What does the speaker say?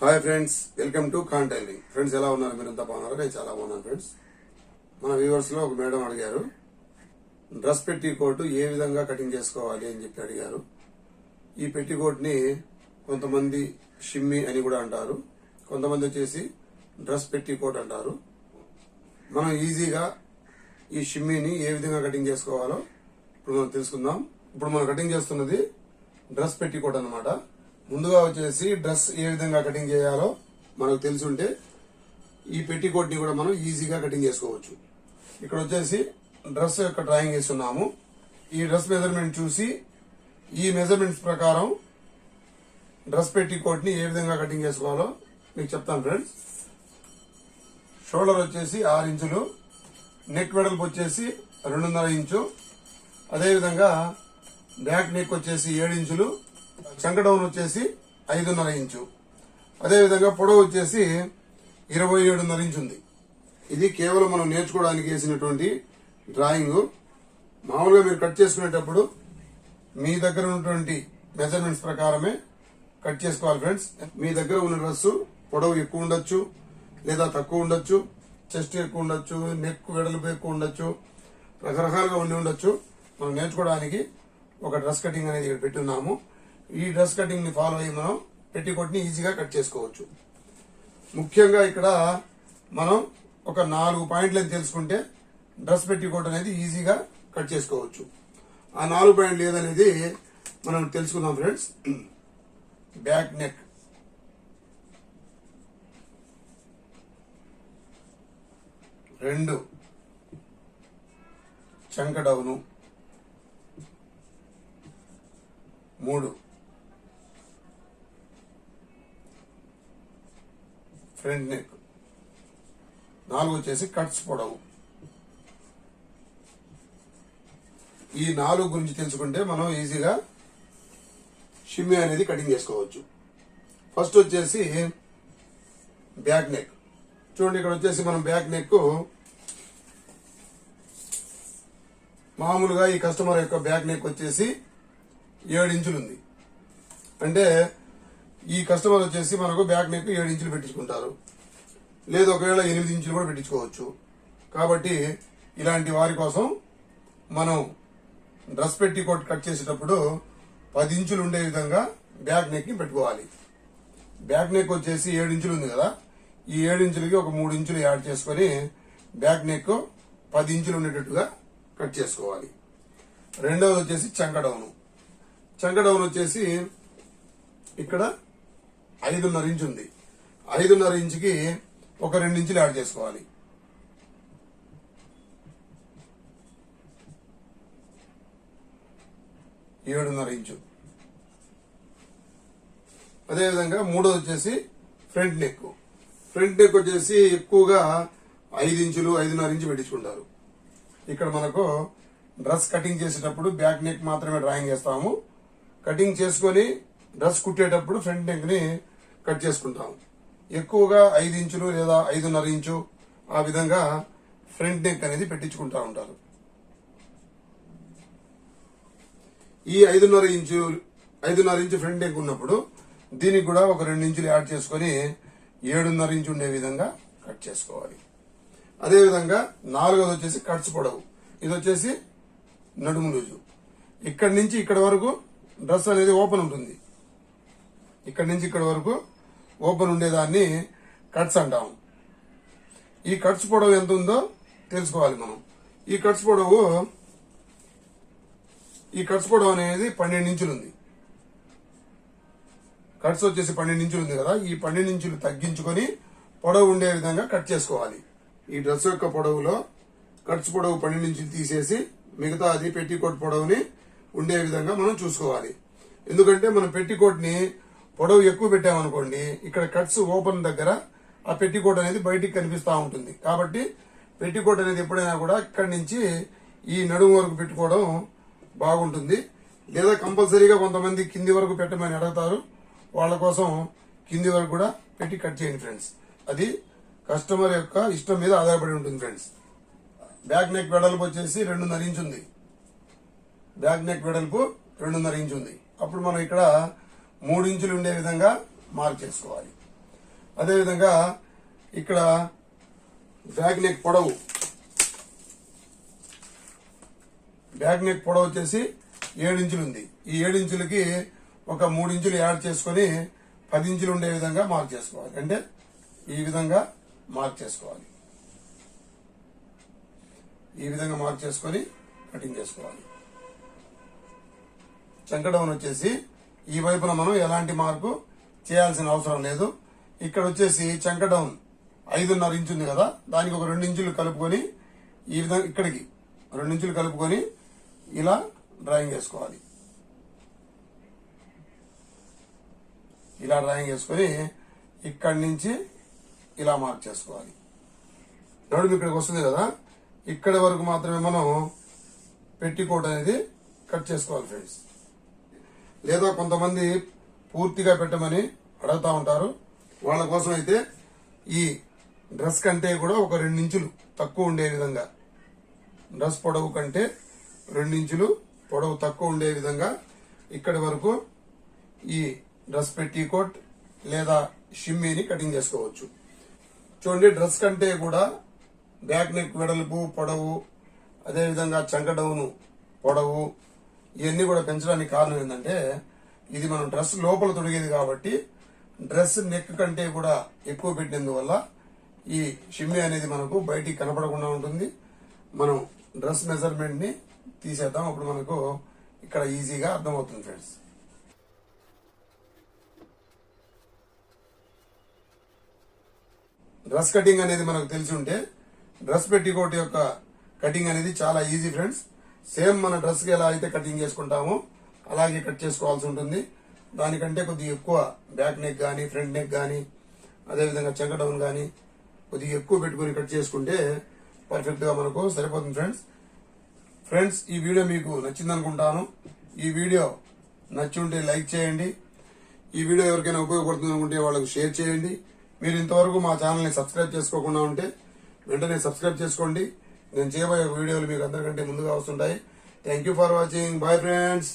Hi friends welcome to కాన్ tailoring friends ఎలా ఉన్నారు? మీరంతా బాగున్నారు? నేను చాలా బాగున్నాను ఫ్రెండ్స్. మన వ్యూవర్స్లో ఒక మేడం అడిగారు డ్రెస్ పెట్టి కోట్ ఏ విధంగా కటింగ్ చేసుకోవాలి? అని చెప్పి అడిగారు. ఈ పెట్టి కోట్ని కొంతమంది షిమ్మి అని కూడా అంటారు. కొంతమంది వచ్చేసి డ్రెస్ పెట్టి కోట్ అంటారు. మనం ఈజీగా ఈ షిమ్మిని ఏ విధంగా కటింగ్ చేసుకోవాలో ఇప్పుడు మనం తెలుసుకుందాం. ఇప్పుడు మనం కటింగ్ చేస్తున్నది డ్రెస్ పెట్టి కోట్ అనమాట ముందుగా వచ్చేసి డ్రెస్ ఏ విధంగా కటింగ్ చేయాలో మనకు తెలిసి ఉంటే ఈ పెట్టికోట్ని కూడా మనం ఈజీగా కటింగ్ చేసుకోవచ్చు. ఇక్కడ వచ్చేసి డ్రెస్ యొక్క డ్రాయింగ్ వేస్తున్నాము. ఈ డ్రెస్ మెజర్మెంట్ చూసి ఈ మెజర్మెంట్స్ ప్రకారం డ్రెస్ పెట్టి ఏ విధంగా కటింగ్ చేసుకోవాలో మీకు చెప్తాను ఫ్రెండ్స్. షోల్డర్ వచ్చేసి ఆరు ఇంచులు నెక్ వెడల్పు వచ్చేసి రెండున్నర ఇంచు అదేవిధంగా బ్యాక్ నెక్ వచ్చేసి ఏడు ఇంచులు చంకడౌన్ వచ్చేసి ఐదున్నర ఇంచు. అదేవిధంగా పొడవు వచ్చేసి ఇరవై ఏడున్నర ఇంచు ఉంది. ఇది కేవలం మనం నేర్చుకోవడానికి వేసినటువంటి డ్రాయింగ్. మామూలుగా మీరు కట్ చేసుకునేటప్పుడు మీ దగ్గర ఉన్నటువంటి మెజర్మెంట్స్ ప్రకారమే కట్ చేసుకోవాలి ఫ్రెండ్స్. మీ దగ్గర ఉన్న డ్రెస్సు పొడవు ఎక్కువ ఉండొచ్చు లేదా తక్కువ ఉండొచ్చు చెస్ట్ ఎక్కువ ఉండొచ్చు నెక్ వెడల్పు ఎక్కువ ఉండొచ్చు రకరకాలుగా ఉండి ఉండొచ్చు. మనం నేర్చుకోవడానికి ఒక డ్రెస్ కటింగ్ అనేది ఇక్కడ పెట్టున్నాము. ఈ డ్రెస్ కటింగ్ని ఫాలో అయ్యి మనం పెట్టికోట్ని ఈజీగా కట్ చేసుకోవచ్చు. ముఖ్యంగా ఇక్కడ మనం ఒక నాలుగు పాయింట్లు తెలుసుకుంటే డ్రెస్ పెట్టికోట్ అనేది ఈజీగా కట్ చేసుకోవచ్చు. ఆ నాలుగు పాయింట్లు ఏదనేది మనం తెలుసుకుందాం ఫ్రెండ్స్ బ్యాక్ నెక్ రెండు. చంక డౌను మూడు. ఫ్రంట్ నెక్ నాలుగు వచ్చేసి కట్స్ పొడవు. ఈ నాలుగు గురించి తెలుసుకుంటే మనం ఈజీగా షిమ్మి అనేది కటింగ్ చేసుకోవచ్చు. ఫస్ట్ వచ్చేసి బ్యాక్ నెక్ చూడండి ఇక్కడ వచ్చేసి మనం బ్యాక్ నెక్ మామూలుగా ఈ కస్టమర్ యొక్క బ్యాక్ నెక్ వచ్చేసి ఏడు ఇంచులు ఉంది. అంటే ఈ కస్టమర్ వచ్చేసి మనకు బ్యాక్ నెక్ ఏడు ఇంచులు పెట్టించుకుంటారు. లేదు ఒకవేళ ఎనిమిది ఇంచులు కూడా పెట్టించుకోవచ్చు. కాబట్టి ఇలాంటి వారి కోసం మనం డ్రెస్ పెట్టి కోట్ కట్ చేసేటప్పుడు పది ఇంచులు ఉండే విధంగా బ్యాక్ నెక్ని పెట్టుకోవాలి. బ్యాక్ నెక్ వచ్చేసి ఏడు ఇంచులు ఉంది కదా. ఈ ఏడు ఇంచులకి ఒక మూడు ఇంచులు యాడ్ చేసుకొని బ్యాక్ నెక్ పది ఇంచులు ఉండేటట్టుగా కట్ చేసుకోవాలి. రెండవది వచ్చేసి చంక డౌను. చంక డౌన్ వచ్చేసి ఇక్కడ ఐదున్నర ఇంచు ఉంది. ఐదున్నర ఇంచుకి ఒక రెండు ఇంచులు యాడ్ చేసుకోవాలి. ఏడున్నర ఇంచు. అదేవిధంగా మూడోది వచ్చేసి ఫ్రంట్ నెక్. ఫ్రంట్ నెక్ వచ్చేసి ఎక్కువగా ఐదు ఇంచులు ఐదున్నర ఇంచు పెట్టించుకుంటారు. ఇక్కడ మనకు డ్రెస్ కటింగ్ చేసేటప్పుడు బ్యాక్ నెక్ మాత్రమే డ్రాయింగ్ చేస్తాము. కటింగ్ చేసుకొని డ్రెస్ కుట్టేటప్పుడు ఫ్రంట్ నెక్ని కట్ చేసుకుంటాము ఎక్కువగా ఐదు ఇంచులు లేదా ఐదున్నర ఇంచు ఆ విధంగా ఫ్రంట్ నెక్ అనేది పెట్టించుకుంటా ఉంటారు. ఈ ఐదున్నర ఇంచు ఐదున్నర ఇంచు ఫ్రంట్ నెక్ ఉన్నప్పుడు దీనికి కూడా ఒక రెండు ఇంచులు యాడ్ చేసుకొని ఏడున్నర ఇంచు ఉండే విధంగా కట్ చేసుకోవాలి. అదేవిధంగా నాలుగోది వచ్చేసి కట్స్ పొడవు. ఇది వచ్చేసి నడుము లూజు. ఇక్కడి నుంచి ఇక్కడ వరకు డ్రెస్ అనేది ఓపెన్ ఉంటుంది. ఇక్కడి నుంచి ఇక్కడ వరకు ఓపెన్ ఉండేదాన్ని కట్స్ అంటాము ఈ కట్స్ పొడవు ఎంత ఉందో తెలుసుకోవాలి మనం. ఈ కట్స్ పొడవు ఈ కట్స్ పొడవు అనేది పన్నెండు ఇంచులు ఉంది కట్స్ వచ్చేసి పన్నెండు ఇంచులు ఉంది కదా ఈ పన్నెండు ఇంచులు తగ్గించుకొని పొడవు ఉండే విధంగా కట్ చేసుకోవాలి. ఈ డ్రెస్ యొక్క పొడవులో కట్స్ పొడవు పన్నెండు ఇంచులు తీసేసి మిగతా అది పెట్టికోట్ పొడవుని ఉండే విధంగా మనం చూసుకోవాలి. ఎందుకంటే మనం పెట్టికోట్ని పొడవు ఎక్కువ పెట్టామనుకోండి ఇక్కడ కట్స్ ఓపెన్ దగ్గర ఆ పెట్టికోట్ అనేది బయటికి కనిపిస్తూ ఉంటుంది. కాబట్టి పెట్టికోట్ అనేది ఎప్పుడైనా కూడా ఇక్కడి నుంచి ఈ నడుము వరకు పెట్టుకోవడం బాగుంటుంది. లేదా కంపల్సరీగా కొంతమంది కింది వరకు పెట్టమని అడుగుతారు. వాళ్ళ కోసం కింది వరకు కూడా పెట్టి కట్ చేయండి ఫ్రెండ్స్ అది కస్టమర్ యొక్క ఇష్టం మీద ఆధారపడి ఉంటుంది ఫ్రెండ్స్ బ్యాక్ నెక్ వెడల్పు వచ్చేసి రెండున్నర ఇంచు ఉంది బ్యాక్ నెక్ వెడల్పు రెండున్నర ఇంచు ఉంది అప్పుడు మనం ఇక్కడ మూడు ఇంచులు ఉండే విధంగా మార్క్ చేసుకోవాలి అదేవిధంగా ఇక్కడ బ్యాక్ నెక్ పొడవు బ్యాక్ నెక్ పొడవు వచ్చేసి ఏడు ఇంచులు ఉంది. ఈ ఏడు ఇంచులకి ఒక మూడు ఇంచులు యాడ్ చేసుకొని పది ఇంచులు ఉండే విధంగా మార్క్ చేసుకోవాలి అంటే ఈ విధంగా మార్క్ చేసుకోవాలి ఈ విధంగా మార్క్ చేసుకొని కటింగ్ చేసుకోవాలి. చంకడౌన్ వచ్చేసి ఈ వైపున మనం ఎలాంటి మార్పు చేయాల్సిన అవసరం లేదు. ఇక్కడ వచ్చేసి చంక డౌన్ ఐదున్నర ఇంచు ఉంది కదా దానికి ఒక రెండు ఇంచులు కలుపుకొని ఈ విధంగా ఇక్కడికి రెండు ఇంచులు కలుపుకొని ఇలా డ్రాయింగ్ వేసుకోవాలి ఇలా డ్రాయింగ్ వేసుకొని ఇక్కడి నుంచి ఇలా మార్క్ చేసుకోవాలి. నడుము ఇక్కడికి వస్తుంది కదా ఇక్కడి వరకు మాత్రమే మనం పెట్టికోట్ అనేది కట్ చేసుకోవాలి ఫ్రెండ్స్ లేదా కొంతమంది పూర్తిగా పెట్టమని అడుగుతా ఉంటారు. వాళ్ళ కోసం అయితే ఈ డ్రెస్ కంటే కూడా ఒక రెండు ఇంచులు తక్కువ ఉండే విధంగా. డ్రెస్ పొడవు కంటే రెండు ఇంచులు పొడవు తక్కువ ఉండే విధంగా ఇక్కడి వరకు ఈ డ్రెస్ పెట్టి కోట్ లేదా షిమ్మీని కటింగ్ చేసుకోవచ్చు. చూడండి డ్రెస్ కంటే కూడా బ్యాక్ నెక్ వెడల్పు పొడవు అదేవిధంగా చంక డౌను పొడవు ఇవన్నీ కూడా పెంచడానికి కారణం ఏంటంటే ఇది మనం డ్రెస్ లోపల తొడిగేది కాబట్టి డ్రెస్ నెక్ కంటే కూడా ఎక్కువ పెట్టినందువల్ల ఈ షిమ్మి అనేది మనకు బయటికి కనపడకుండా ఉంటుంది. మనం డ్రెస్ మెజర్మెంట్ని తీసేద్దాం. అప్పుడు మనకు ఇక్కడ ఈజీగా అర్థమవుతుంది ఫ్రెండ్స్. డ్రెస్ కటింగ్ అనేది మనకు తెలిసి ఉంటే డ్రెస్ పెట్టికోట్ యొక్క కటింగ్ అనేది చాలా ఈజీ ఫ్రెండ్స్. సేమ్ మన డ్రెస్కి ఎలా అయితే కటింగ్ చేసుకుంటామో అలాగే కట్ చేసుకోవాల్సి ఉంటుంది. దానికంటే కొద్దిగా ఎక్కువ బ్యాక్ నెక్ కానీ ఫ్రంట్ నెక్ కానీ అదేవిధంగా చెంక డౌన్ కానీ కొద్దిగా ఎక్కువ పెట్టుకుని కట్ చేసుకుంటే పర్ఫెక్ట్గా మనకు సరిపోతుంది ఫ్రెండ్స్. ఫ్రెండ్స్ ఈ వీడియో మీకు నచ్చిందనుకుంటాను. ఈ వీడియో నచ్చి ఉంటే లైక్ చేయండి. ఈ వీడియో ఎవరికైనా ఉపయోగపడుతుంది అనుకుంటే వాళ్ళకి షేర్ చేయండి. మీరు ఇంతవరకు మా ఛానల్ని సబ్స్క్రైబ్ చేసుకోకుండా ఉంటే వెంటనే సబ్స్క్రైబ్ చేసుకోండి. నేను చేయబోయే వీడియోలు మీకు అందరికంటే ముందుగా వస్తుంటాయి. Thank you for watching bye friends